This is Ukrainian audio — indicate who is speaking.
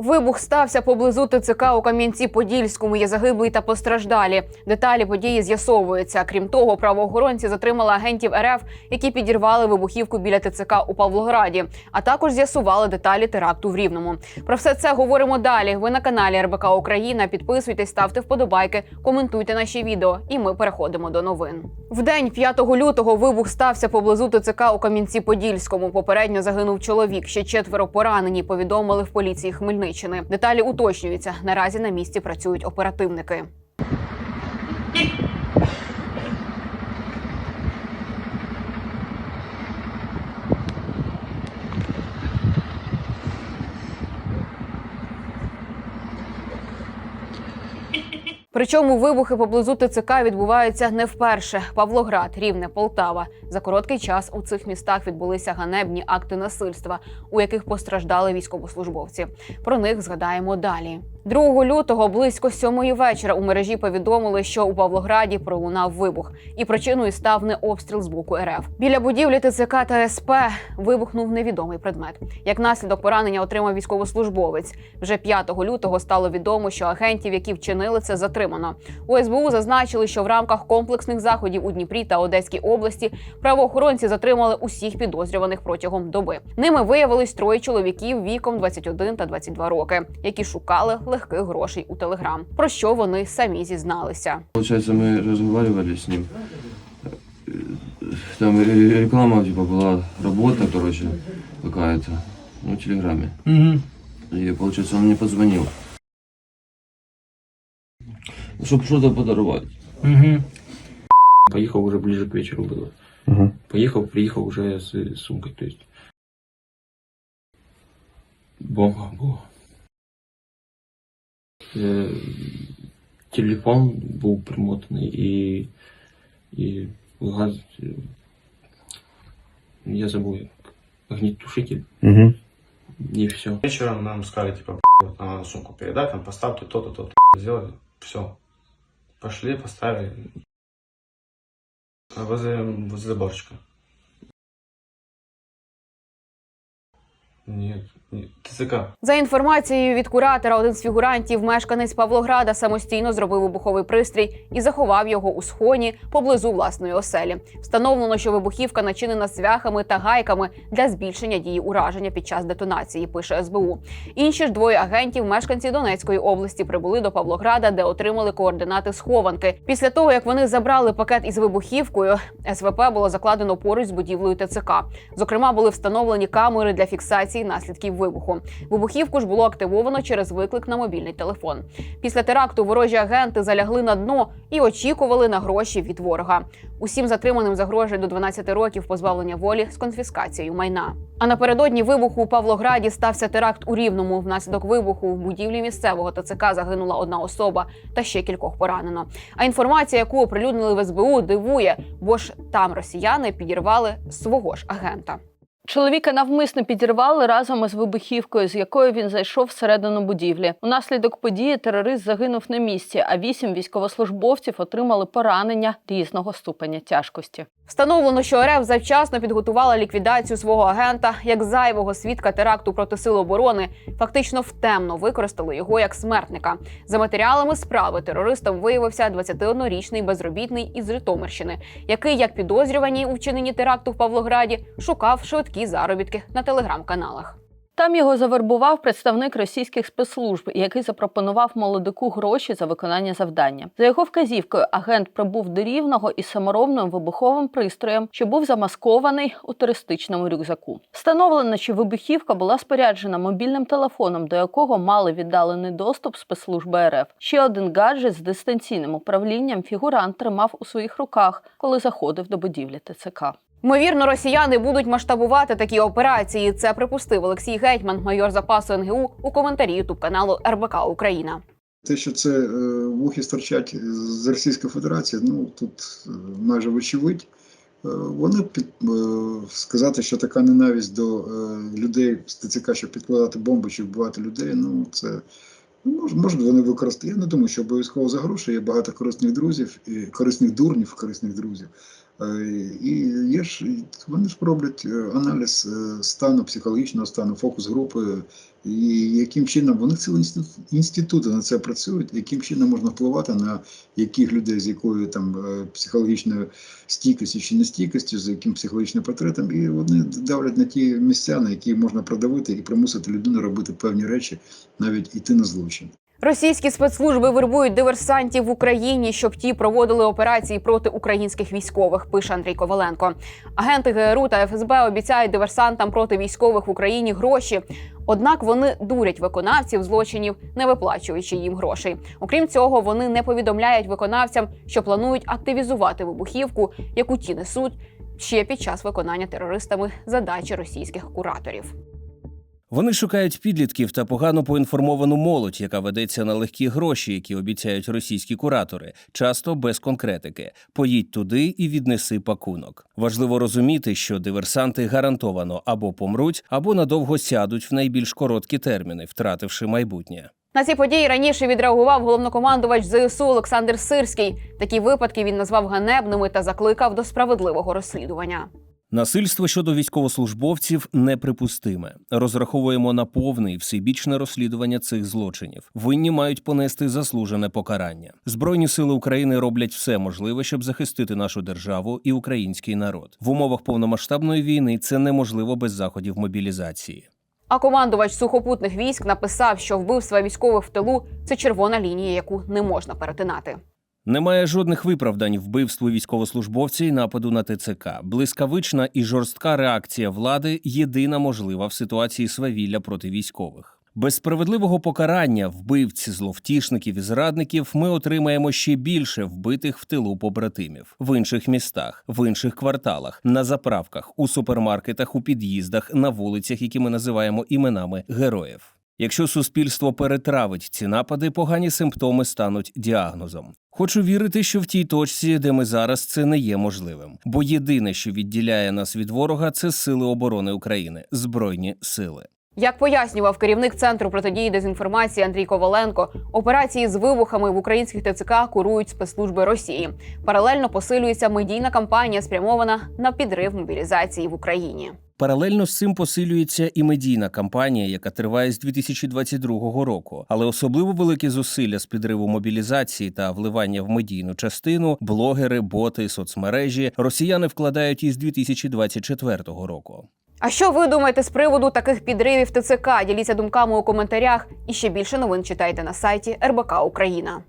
Speaker 1: Вибух стався поблизу ТЦК у Кам'янці-Подільському. Є загиблі та постраждалі. Деталі події з'ясовуються. Крім того, правоохоронці затримали агентів РФ, які підірвали вибухівку біля ТЦК у Павлограді, а також з'ясували деталі теракту в Рівному. Про все це говоримо далі. Ви на каналі РБК Україна. Підписуйтесь, ставте вподобайки, коментуйте наші відео. І ми переходимо до новин. В день 5 лютого вибух стався поблизу ТЦК у Кам'янці-Подільському. Попередньо загинув чоловік. Ще четверо поранені. Повідомили в поліції Хмельниччини. Деталі уточнюються. Наразі на місці працюють оперативники. Причому вибухи поблизу ТЦК відбуваються не вперше. Павлоград, Рівне, Полтава. За короткий час у цих містах відбулися ганебні акти насильства, у яких постраждали військовослужбовці. Про них згадаємо далі. 2 лютого близько сьомої вечора у мережі повідомили, що у Павлограді пролунав вибух, і причиною став не обстріл з боку РФ. Біля будівлі ТЦК та СП вибухнув невідомий предмет. Як наслідок поранення отримав військовослужбовець. Вже 5 лютого стало відомо, що агентів, які вчинили це, затримано. У СБУ зазначили, що в рамках комплексних заходів у Дніпрі та Одеській області правоохоронці затримали усіх підозрюваних протягом доби. Ними виявились троє чоловіків віком 21 та 22 роки, які шукали легких грошей у Телеграм. Про що вони самі зізналися.
Speaker 2: Получается, мы разговаривали с ним. Там ре- реклама, типа, была работа, короче, какая-то, ну, в Телеграме.
Speaker 3: Угу.
Speaker 2: И, получается, он мне позвонил. Чтобы что-то подорвать.
Speaker 3: Угу. Поехал уже ближе к вечеру было.
Speaker 2: Угу.
Speaker 3: Поехал, приехал уже с, с сумкой, то есть. Бомба была. Э, телефон был примотанный и, и газ, э, я забыл, как огнетушитель,
Speaker 2: Угу.
Speaker 3: и все.
Speaker 4: Вечером нам сказали, типа, вот надо сумку передать, там поставьте то-то, то-то. Сделали, все. Пошли, поставили. Возле, возле заборчика. Нет, ТЦК.
Speaker 1: За інформацією від куратора, один з фігурантів, мешканець Павлограда, самостійно зробив вибуховий пристрій і заховав його у схоні поблизу власної оселі. Встановлено, що вибухівка начинена цвяхами та гайками для збільшення дії ураження під час детонації. Пише СБУ. Інші ж двоє агентів, мешканці Донецької області, прибули до Павлограда, де отримали координати схованки. Після того як вони забрали пакет із вибухівкою, СВП було закладено поруч з будівлею ТЦК. Зокрема, були встановлені камери для фіксації наслідків вибуху. Вибухівку ж було активовано через виклик на мобільний телефон. Після теракту ворожі агенти залягли на дно і очікували на гроші від ворога. Усім затриманим загрожує до 12 років позбавлення волі з конфіскацією майна. А напередодні вибуху у Павлограді стався теракт у Рівному. Внаслідок вибуху в будівлі місцевого ТЦК загинула одна особа та ще кількох поранено. А інформація, яку оприлюднили в СБУ, дивує, бо ж там росіяни підірвали свого ж агента.
Speaker 5: Чоловіка навмисно підірвали разом із вибухівкою, з якою він зайшов всередину будівлі. Унаслідок події терорист загинув на місці, а вісім військовослужбовців отримали поранення різного ступеня тяжкості.
Speaker 1: Встановлено, що РФ завчасно підготувала ліквідацію свого агента як зайвого свідка теракту проти сил оборони. Фактично втемно використали його як смертника. За матеріалами справи терористом виявився 21-річний безробітний із Житомирщини, який, як підозрювані у вчиненні теракту в Павлограді, шукав швидкі заробітки на телеграм-каналах.
Speaker 5: Там його завербував представник російських спецслужб, який запропонував молодику гроші за виконання завдання. За його вказівкою, агент прибув до рівного із саморобним вибуховим пристроєм, що був замаскований у туристичному рюкзаку. Встановлено, що вибухівка була споряджена мобільним телефоном, до якого мали віддалений доступ спецслужби РФ. Ще один гаджет з дистанційним управлінням фігурант тримав у своїх руках, коли заходив до будівлі ТЦК.
Speaker 1: Ймовірно, росіяни будуть масштабувати такі операції. Це припустив Олексій Гетьман, майор запасу НГУ, у коментарі ютуб каналу РБК Україна.
Speaker 6: Те, що це е, вухи стирчать з Російської Федерації, ну тут е, майже вочевидь. Е, Вони під сказати, що така ненависть до людей з ТЦК, щоб підкладати бомби чи вбивати людей. Ну це ну, мож, може вони використають. Я не думаю, що обов'язково за гроші є багато корисних друзів і корисних дурнів, корисних друзів. Е, І є ж вони ж роблять е, аналіз е, стану психологічного стану, фокус групи, і яким чином вони цілі інститут- інститути на це працюють, яким чином можна впливати на яких людей з якою там психологічною стійкістю чи нестійкістю, з яким психологічним портретом, і вони давлять на ті місця, на які можна продавити і примусити людину робити певні речі, навіть іти на злочин.
Speaker 1: Російські спецслужби вербують диверсантів в Україні, щоб ті проводили операції проти українських військових. Пише Андрій Коваленко. Агенти ГРУ та ФСБ обіцяють диверсантам проти військових в Україні гроші. Однак вони дурять виконавців злочинів, не виплачуючи їм грошей. Окрім цього, вони не повідомляють виконавцям, що планують активізувати вибухівку, яку ті несуть ще під час виконання терористами задачі російських кураторів.
Speaker 7: Вони шукають підлітків та погано поінформовану молодь, яка ведеться на легкі гроші, які обіцяють російські куратори, часто без конкретики. Поїдь туди і віднеси пакунок. Важливо розуміти, що диверсанти гарантовано або помруть, або надовго сядуть в найбільш короткі терміни, втративши майбутнє.
Speaker 1: На ці події раніше відреагував головнокомандувач ЗСУ Олександр Сирський. Такі випадки він назвав ганебними та закликав до справедливого розслідування.
Speaker 7: Насильство щодо військовослужбовців неприпустиме. Розраховуємо на повне і всебічне розслідування цих злочинів. Винні мають понести заслужене покарання. Збройні сили України роблять все можливе, щоб захистити нашу державу і український народ. В умовах повномасштабної війни це неможливо без заходів мобілізації.
Speaker 1: А командувач сухопутних військ написав, що вбивства військових в тилу це червона лінія, яку не можна перетинати.
Speaker 7: Немає жодних виправдань вбивству військовослужбовця і нападу на ТЦК. Блискавична і жорстка реакція влади єдина можлива в ситуації свавілля проти військових. Без справедливого покарання вбивць, зловтішників і зрадників ми отримаємо ще більше вбитих в тилу побратимів в інших містах, в інших кварталах, на заправках, у супермаркетах, у під'їздах, на вулицях, які ми називаємо іменами героїв. Якщо суспільство перетравить ці напади, погані симптоми стануть діагнозом. Хочу вірити, що в тій точці, де ми зараз, це не є можливим. Бо єдине, що відділяє нас від ворога, це сили оборони України, збройні сили.
Speaker 1: Як пояснював керівник центру протидії дезінформації Андрій Коваленко, операції з вибухами в українських ТЦК курують спецслужби Росії. Паралельно посилюється медійна кампанія, спрямована на підрив мобілізації в Україні.
Speaker 7: Паралельно з цим посилюється і медійна кампанія, яка триває з 2022 року. Але особливо великі зусилля з підриву мобілізації та вливання в медійну частину, блогери, боти, соцмережі росіяни вкладають із 2024 року.
Speaker 1: А що ви думаєте з приводу таких підривів ТЦК? Діліться думками у коментарях. І ще більше новин читайте на сайті РБК Україна.